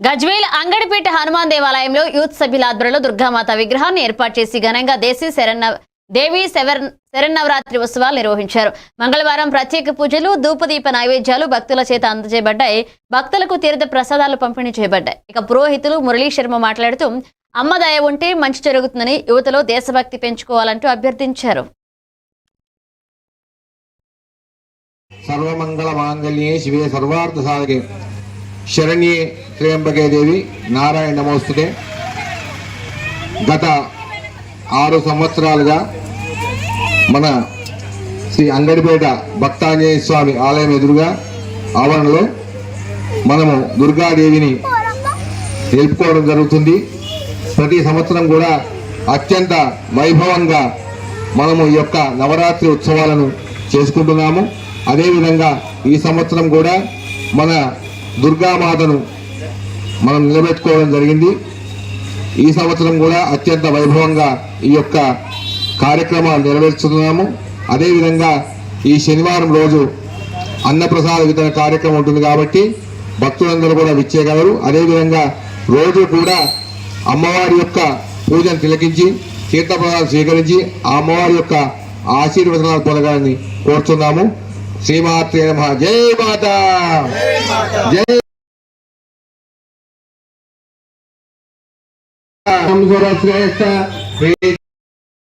గజ్వేల్ అంగడిపేట హనుమాన్ దేవాలయంలో యూత్ సభ్యుల ఆధ్వర్యంలో దుర్గామాత విగ్రహాన్ని ఏర్పాటు చేసి ఘనంగా దేశీ శరణ దేవి శరన్నవరాత్రి ఉత్సవాలు నిర్వహించారు. మంగళవారం ప్రత్యేక పూజలు ధూపదీప నైవేద్యాలు భక్తుల చేత అందజేయబడ్డాయి. భక్తులకు తీర్థ ప్రసాదాలు పంపిణీ చేయబడ్డాయి. ఇక పురోహితులు మురళీ శర్మ మాట్లాడుతూ అమ్మదయ ఉంటే మంచి జరుగుతుందని యువతలో దేశభక్తి పెంచుకోవాలంటూ అభ్యర్థించారు. సర్వమంగళ మాంగళ్యే శివే సర్వార్థ సాధకే శరణ్యే త్రయంబకే దేవి. నారాయణ నమోస్తుతే. గత ఆరు సంవత్సరాలుగా మన శ్రీ అంగడిపేట భక్తాంజనేయ స్వామి ఆలయం ఎదురుగా ఆవరణలో మనము దుర్గాదేవిని నిలుపుకోవడం జరుగుతుంది. ప్రతి సంవత్సరం కూడా అత్యంత వైభవంగా మనము ఈ యొక్క నవరాత్రి ఉత్సవాలను చేసుకుంటున్నాము. అదేవిధంగా ఈ సంవత్సరం కూడా మన దుర్గామాతను మనం నిలబెట్టుకోవడం జరిగింది. ఈ సంవత్సరం కూడా అత్యంత వైభవంగా ఈ యొక్క కార్యక్రమాలు నెరవేర్చుతున్నాము. అదేవిధంగా ఈ శనివారం రోజు అన్నప్రసాద వితరణ కార్యక్రమం ఉంటుంది కాబట్టి భక్తులందరూ కూడా విచ్చేయగలరు. అదేవిధంగా రోజు కూడా అమ్మవారి యొక్క పూజను తిలకించి తీర్థప్రసాదం స్వీకరించి ఆ అమ్మవారి యొక్క ఆశీర్వచనాలు పొందగాలని కోరుతున్నాము శ్రీమాత్రే నమ జై మాత జై శ్రేష్ట